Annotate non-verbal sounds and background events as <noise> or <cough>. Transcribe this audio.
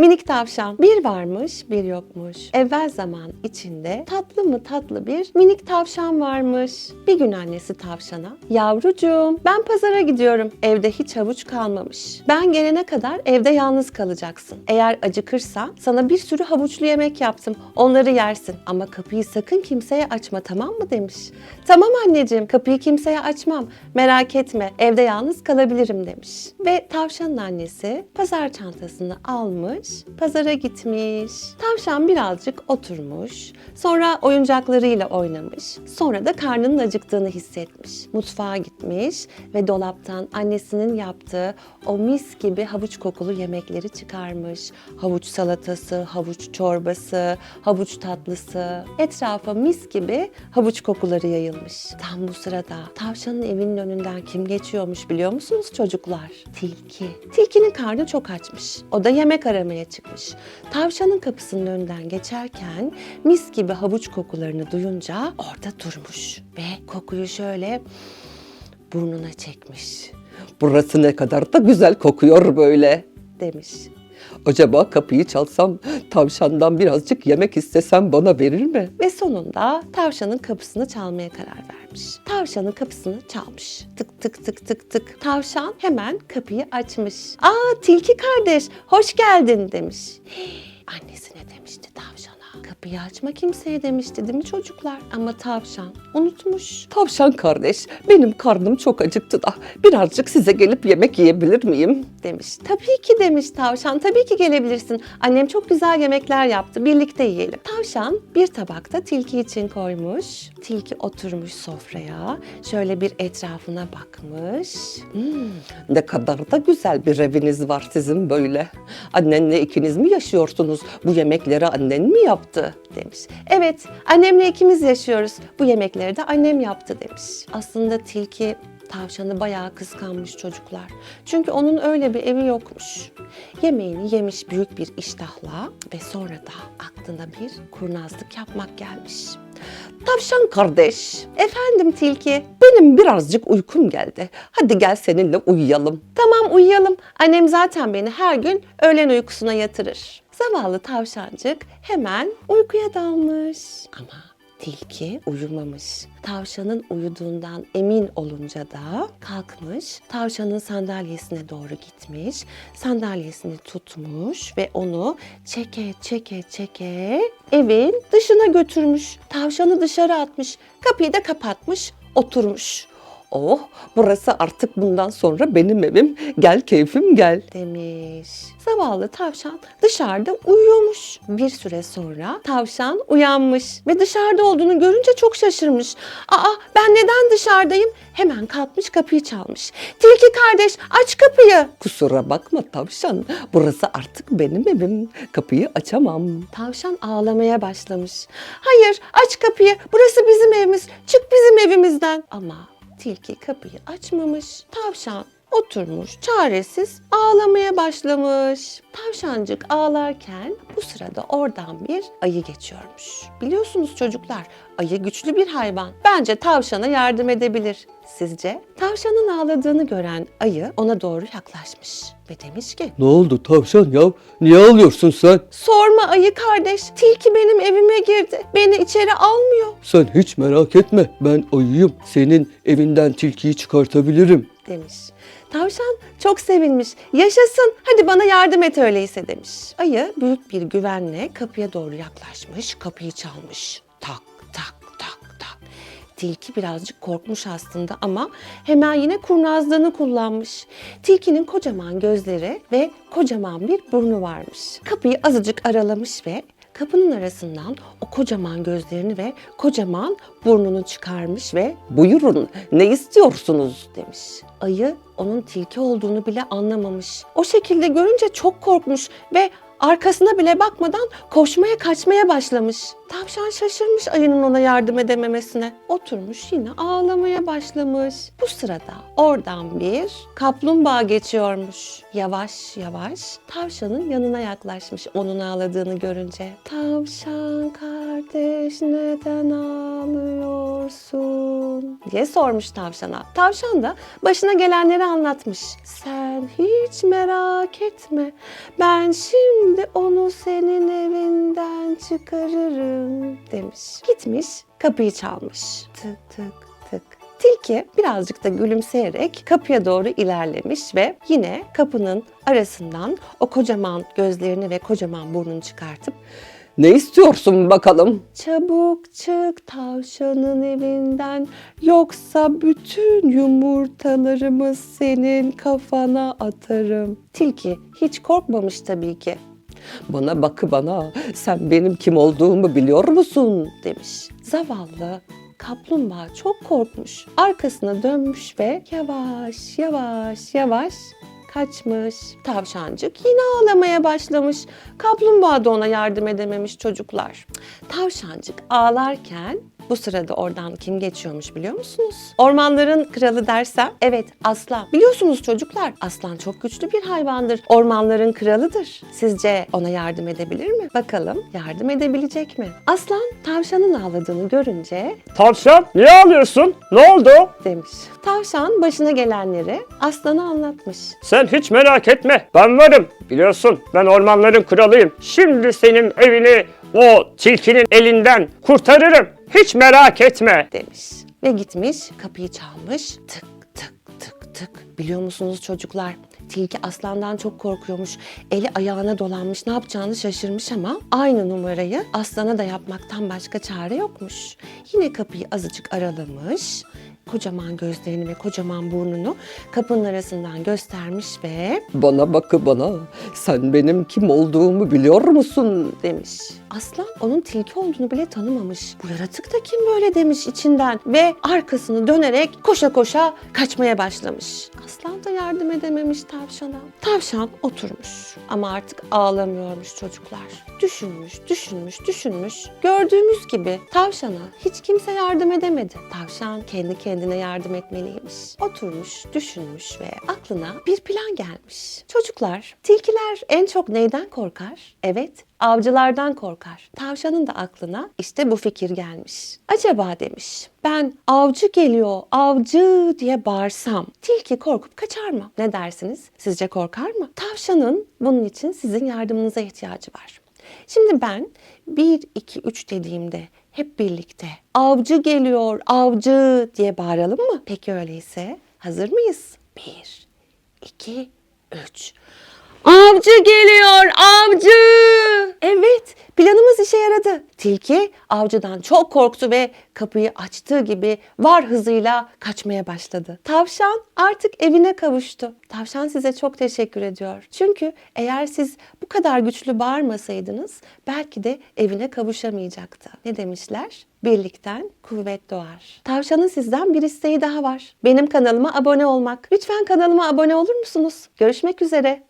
Minik tavşan. Bir varmış, bir yokmuş. Evvel zaman içinde tatlı mı tatlı bir minik tavşan varmış. Bir gün annesi tavşana, yavrucuğum ben pazara gidiyorum. Evde hiç havuç kalmamış. Ben gelene kadar evde yalnız kalacaksın. Eğer acıkırsan sana bir sürü havuçlu yemek yaptım. Onları yersin. Ama kapıyı sakın kimseye açma tamam mı demiş. Tamam anneciğim kapıyı kimseye açmam. Merak etme evde yalnız kalabilirim demiş. Ve tavşanın annesi pazar çantasını almış, pazara gitmiş. Tavşan birazcık oturmuş, sonra oyuncaklarıyla oynamış. Sonra da karnının acıktığını hissetmiş. Mutfağa gitmiş ve dolaptan annesinin yaptığı o mis gibi havuç kokulu yemekleri çıkarmış. Havuç salatası, havuç çorbası, havuç tatlısı. Etrafa mis gibi havuç kokuları yayılmış. Tam bu sırada tavşanın evinin önünden kim geçiyormuş biliyor musunuz çocuklar? Tilki. Tilkinin karnı çok açmış. O da yemek aramaya çıkmış. Tavşanın kapısının önünden geçerken mis gibi havuç kokularını duyunca orada durmuş. Ve kokuyu şöyle burnuna çekmiş Burası ne kadar da güzel kokuyor böyle. demiş. Acaba kapıyı çalsam, tavşandan birazcık yemek istesem bana verir mi? Ve sonunda tavşanın kapısını çalmaya karar vermiş. Tavşanın kapısını çalmış. Tık tık tık tık tık. Tavşan hemen kapıyı açmış. Aa tilki kardeş hoş geldin demiş. <gasps> Annesi ne demişti tavşana? Kapıyı açma kimseye demişti değil mi çocuklar? Ama tavşan unutmuş. Tavşan kardeş, benim karnım çok acıktı da birazcık size gelip yemek yiyebilir miyim? demiş. Tabii ki demiş tavşan. Tabii ki gelebilirsin. Annem çok güzel yemekler yaptı. Birlikte yiyelim. Tavşan bir tabakta tilki için koymuş. Tilki oturmuş sofraya. Şöyle bir etrafına bakmış. Hmm, Ne kadar da güzel bir eviniz var sizin böyle. Annenle ikiniz mi yaşıyorsunuz? Bu yemekleri annen mi yaptı? Demiş. Evet, annemle ikimiz yaşıyoruz. Bu yemekleri de annem yaptı demiş. Aslında tilki tavşanı bayağı kıskanmış çocuklar. Çünkü onun öyle bir evi yokmuş. Yemeğini yemiş büyük bir iştahla ve sonra da aklına bir kurnazlık yapmak gelmiş. Tavşan kardeş, Efendim tilki, benim birazcık uykum geldi. Hadi gel seninle uyuyalım. tamam uyuyalım. Annem zaten beni her gün öğlen uykusuna yatırır. Zavallı tavşancık hemen uykuya dalmış. Ama tilki uyumamış. Tavşanın uyuduğundan emin olunca da kalkmış, tavşanın sandalyesine doğru gitmiş, sandalyesini tutmuş ve onu çeke çeke çeke evin dışına götürmüş. Tavşanı dışarı atmış, kapıyı da kapatmış, oturmuş. Oh, burası artık bundan sonra benim evim. Gel keyfim gel. demiş. Zavallı tavşan dışarıda uyuyormuş. Bir süre sonra tavşan uyanmış ve dışarıda olduğunu görünce çok şaşırmış. Aa ben neden dışarıdayım? Hemen kalkmış kapıyı çalmış. Tilki kardeş aç kapıyı. Kusura bakma tavşan. Burası artık benim evim. Kapıyı açamam. Tavşan ağlamaya başlamış. Hayır aç kapıyı burası bizim evimiz çık bizim evimizden. Ama tilki kapıyı açmamış. Tavşan oturmuş çaresiz ağlamaya başlamış. Tavşancık ağlarken bu sırada oradan bir ayı geçiyormuş. Biliyorsunuz çocuklar ayı güçlü bir hayvan. Bence tavşana yardım edebilir. Sizce? Tavşanın ağladığını gören ayı ona doğru yaklaşmış ve demiş ki Ne oldu tavşan ya? Niye ağlıyorsun sen? Sorma ayı kardeş. Tilki benim evime girdi. Beni içeri almıyor Sen hiç merak etme. Ben ayıyım. Senin evinden tilkiyi çıkartabilirim. Demiş. Tavşan çok sevinmiş. Yaşasın hadi bana yardım et öyleyse demiş. Ayı büyük bir güvenle kapıya doğru yaklaşmış. Kapıyı çalmış. Tak tak tak tak. Tilki birazcık korkmuş aslında ama hemen yine kurnazlığını kullanmış. Tilkinin kocaman gözleri ve kocaman bir burnu varmış. Kapıyı azıcık aralamış ve kapının arasından o kocaman gözlerini ve kocaman burnunu çıkarmış ve Buyurun ne istiyorsunuz? demiş. Ayı onun tilki olduğunu bile anlamamış. O şekilde görünce çok korkmuş ve arkasına bile bakmadan koşmaya kaçmaya başlamış. Tavşan şaşırmış ayının ona yardım edememesine. Oturmuş yine ağlamaya başlamış. Bu sırada oradan bir kaplumbağa geçiyormuş. Yavaş yavaş tavşanın yanına yaklaşmış onun ağladığını görünce. Tavşan kardeş kardeş neden ağlıyorsun? diye sormuş tavşana. Tavşan da başına gelenleri anlatmış. Sen hiç merak etme. Ben şimdi onu senin evinden çıkarırım demiş. Gitmiş kapıyı çalmış. Tık tık tık. Tilki birazcık da gülümseyerek kapıya doğru ilerlemiş ve yine kapının arasından o kocaman gözlerini ve kocaman burnunu çıkartıp Ne istiyorsun bakalım? Çabuk çık tavşanın evinden yoksa bütün yumurtalarımı senin kafana atarım. Tilki hiç korkmamış tabii ki Bana bakı bana. Sen benim kim olduğumu biliyor musun? demiş. Zavallı kaplumbağa çok korkmuş. Arkasına dönmüş ve yavaş yavaş yavaş kaçmış. Tavşancık yine ağlamaya başlamış. Kaplumbağa da ona yardım edememiş çocuklar. Tavşancık ağlarken bu sırada oradan kim geçiyormuş biliyor musunuz? Ormanların kralı dersem evet aslan. Biliyorsunuz çocuklar aslan çok güçlü bir hayvandır. Ormanların kralıdır. Sizce ona yardım edebilir mi? Bakalım yardım edebilecek mi? Aslan tavşanın ağladığını görünce Tavşan niye ağlıyorsun? Ne oldu? demiş. Tavşan başına gelenleri aslana anlatmış. Sen hiç merak etme ben varım. Biliyorsun ben ormanların kralıyım. Şimdi senin evini o tilkinin elinden kurtarırım. Hiç merak etme. demiş. Ve gitmiş kapıyı çalmış. Tık tık tık tık. Biliyor musunuz çocuklar? Tilki aslandan çok korkuyormuş. Eli ayağına dolanmış ne yapacağını şaşırmış ama aynı numarayı aslana da yapmaktan başka çare yokmuş. Yine kapıyı azıcık aralamış. Kocaman gözlerini ve kocaman burnunu kapının arasından göstermiş ve Bana bakı bana. Sen benim kim olduğumu biliyor musun? demiş. Aslan onun tilki olduğunu bile tanımamış. Bu yaratık da kim böyle demiş içinden ve arkasını dönerek koşa koşa kaçmaya başlamış. Aslan da yardım edememiş tavşana. Tavşan oturmuş ama artık ağlamıyormuş çocuklar. Düşünmüş, düşünmüş, düşünmüş. Gördüğümüz gibi tavşana hiç kimse yardım edemedi. Tavşan kendi kendine yardım etmeliymiş. Oturmuş, düşünmüş ve aklına bir plan gelmiş. Çocuklar, tilkiler en çok neyden korkar? Evet, avcılardan korkar. Tavşanın da aklına işte bu fikir gelmiş. Acaba demiş ben avcı geliyor avcı diye bağırsam tilki korkup kaçar mı? Ne dersiniz? Sizce korkar mı? Tavşanın bunun için sizin yardımınıza ihtiyacı var. Şimdi ben 1, 2, 3 dediğimde hep birlikte avcı geliyor avcı diye bağıralım mı? Peki öyleyse hazır mıyız? 1, 2, 3. Avcı geliyor, avcı! Evet, planımız işe yaradı. Tilki avcıdan çok korktu ve kapıyı açtığı gibi var hızıyla kaçmaya başladı. Tavşan artık evine kavuştu. Tavşan size çok teşekkür ediyor. Çünkü eğer siz bu kadar güçlü bağırmasaydınız belki de evine kavuşamayacaktı. Ne demişler? Birlikten kuvvet doğar. Tavşanın sizden bir isteği daha var. Benim kanalıma abone olmak. Lütfen kanalıma abone olur musunuz? Görüşmek üzere.